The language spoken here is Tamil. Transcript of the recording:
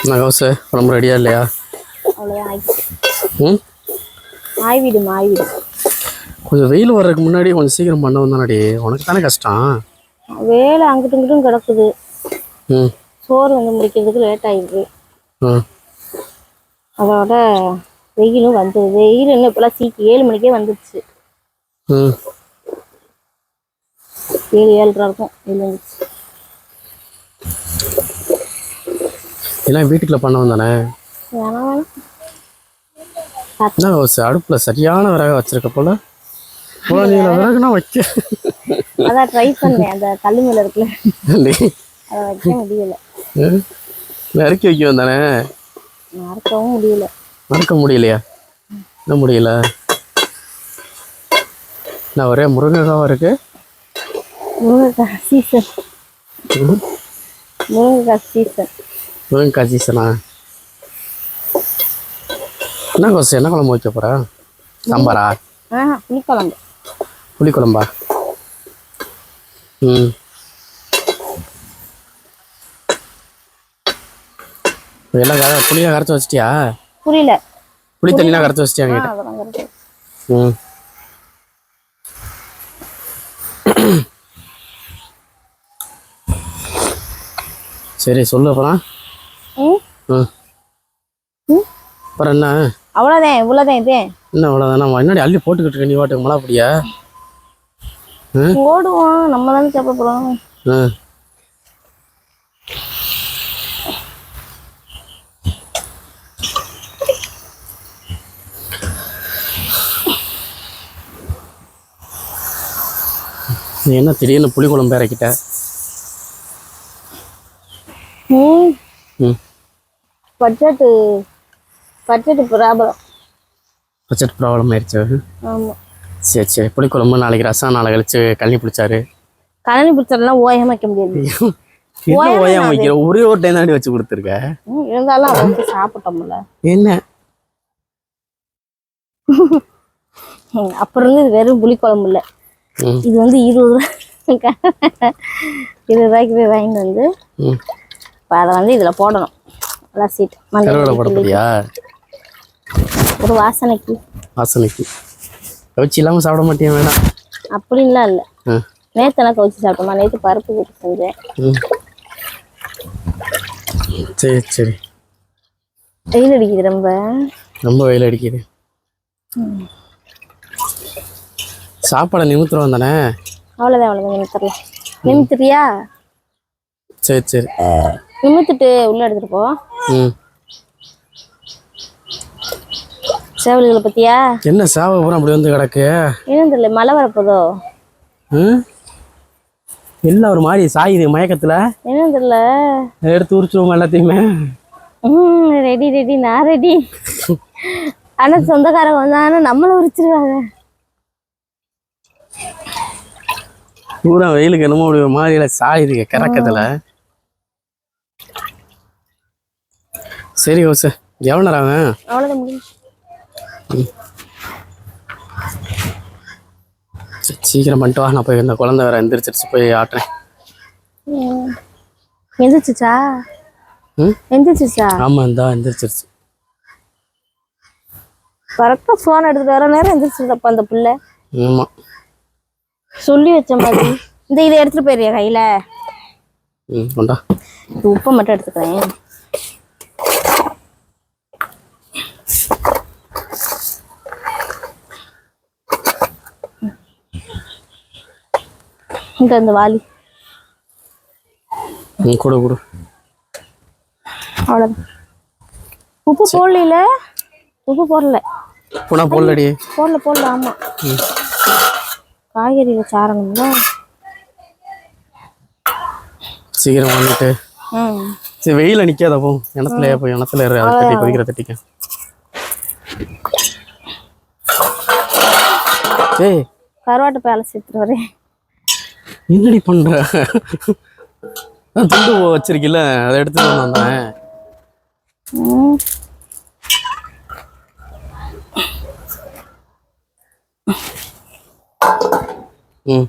நான் யோசை ரொம்ப ரெடியா இல்லையா? ம்? ஆய்விடும் ஆய்விடும் கொஞ்சம் வெயில் வர்றதுக்கு முன்னாடி கொஞ்சம் சீக்கிரம் பண்ண வந்தானடி உனக்கு தானே கஷ்டம்? வேலை அங்கிட்டும் இங்கிட்டும் கிடக்குது. ம். சோறு வந்து முடிக்கிறதுக்கு லேட் ஆயிடுது. ம் அதோட வெயிலும் வந்தது வெயில் இன்னும் இப்போலாம் சீக்கிரம் ஏழு மணிக்கே வந்துடுச்சு ம். ஏழு ஏழரை இருக்கும் வெயில் வந்துச்சு எல்லாம் வீட்டுக்குள்ள பண்ண வந்தானே வேணாம் வேணாம் என்ன அடுப்பில் சரியான விறக வச்சிருக்க போல. நீ விறகுனா வைக்க அதான் ட்ரை பண்ணேன் அந்த கல்லு மேல இருக்குல்ல. அதை வைக்க முடியல. நறுக்கி வைக்க வந்தானே மறக்கவும் முடியல. மறக்க முடியலையா? என்ன முடியல? நான் ஒரே முருங்கைக்காவும் இருக்கு? முருங்கைக்காய் சீசன். முருங்கைக்காய் சீசன் முருங்கைக்காய் சீசனா என்ன கோசம் என்ன குழம்பு வைக்க போற? சாம்பாரா? புளிக்குழம்பு. புளி குழம்பா ம். எல்லாம் கர புளியாக கரைச்சி வச்சிட்டியா? புரியல புளி தண்ணிலாம் கரைச்சி வச்சிட்டியா கரெக்டு ம். சரி சொல்லு அப்புறம் அப்புறம் என்ன? அவ்வளோதான் இவ்வளோதான் இதே. என்ன அவ்வளோதானா? முன்னாடி அள்ளி போட்டுக்கிட்டு இருக்க நீ வாட்டுக்கு மழை அப்படியா ம் போடுவோம் நம்ம தானே சாப்பிட போகிறோம் நீ என்ன திடீர்னு புளிக்குழம்பு இறக்கிட்ட? ம். ம். Budget budget problem budget problem ஆயிடுச்சு? ஆமாம் சரி சரி. புளிக்குழம்பு நாளைக்கு ரசம் நாளை கழிச்சு கழனி பிடிச்சாரு. கழனி பிடிச்சதெல்லாம் ஓயாம வைக்க முடியாது. ஓயாம வைக்கிற? ஒரே ஒரு டைம் தாண்டி வச்சு கொடுத்துருக்க? இருந்தாலும் வச்சு சாப்பிட்டோம்ல. என்ன? அப்புறம் இருந்து இது வெறும் புளிக்குழம்பு இல்லை. இது வந்து இருபது ரூபா. இருபது ரூபாய்க்கு போய் வாங்கிட்டு வந்து இப்போ அதை வந்து இதில் போடணும். ரசீட் கருவேலை மஞ்சள் போட போறியா? ஒரு வாசனைக்கு. வாசனைக்கு. கவிச்சி இல்லாமல் சாப்பிட மாட்டேன் வேணாம். அப்படின்லாம் இல்லை. நேற்று எனக்கு வச்சு சாப்பிட்டோமா நேற்று பருப்பு கூட்டு செஞ்சேன். சரி சரி. வெயில் அடிக்குது ரொம்ப. ரொம்ப வெயில் அடிக்குது. சாப்பாடை நிமித்துறோம் தானே? அவ்வளோதான் அவ்வளோதான் நிமித்தரலாம் நிமித்துறியா? சரி சரி. நிமித்துட்டு உள்ளே எடுத்துட்டு போ. சேவல்களை பற்றியா என்ன சாவை பூரா அப்படி வந்து கிடக்கு? என்னன்னு தெரியல மழை வரப்போதோ? எல்லாம் ஒரு மாதிரி சாயுது மயக்கத்தில்? என்னன்னு தெரியல. எடுத்து உரிச்சிருவோம் எல்லாத்தையுமே? ம் ரெடி ரெடி நான் ரெடி ஆனால் சொந்தக்காரங்க வந்தாங்கன்னா நம்மளை உரிச்சிருவாங்க. பூரா வெயிலுக்கு என்னமோ அப்படி ஒரு மாதிரியில சாயுதுங்க கிறக்கத்தில் சரி ஓசு நேரம் ஆகும் அவ்வளோதான் சீக்கிரம் பண்ணிட்டு வா. நான் போய் இந்த குழந்தை வேற எந்திரிச்சிருச்சு போய் ஆட்டுறேன். எந்திரிச்சிச்சா ம்? எந்திரிச்சிச்சா ஆமாம் இந்தா எந்திரிச்சிருச்சு. கரெக்டாக ஃபோன் எடுத்துட்டு வர நேரம் எந்திரிச்சிருந்தப்ப அந்த பிள்ளை. ஆமாம் சொல்லி வச்ச மாதிரி இந்த இதை எடுத்துட்டு போயிடுறியா கையில. ம் கொண்டா. உப்பை மட்டும் எடுத்துக்கிறேன். இந்த இந்த வாலி. கொடு கொடு. அவ்வளோதான் உப்பு போடல உப்பு போடல. புனா போடலடி. போடல போடல ஆமா. காய்கறியில சாரணும்ல சீக்கிரம் ம். சரி வெயில நிக்காத போ. இனத்துல போய் இனத்துல தட்டி கொதிக்கிற தட்டிக்க. ஏய். கருவாட்டு பேலை சேர்த்துட்டு வரேன். என்னடி பண்ற? நான் துண்டு வச்சிருக்கில்ல அதை எடுத்துட்டு வந்தேன். ம். ம்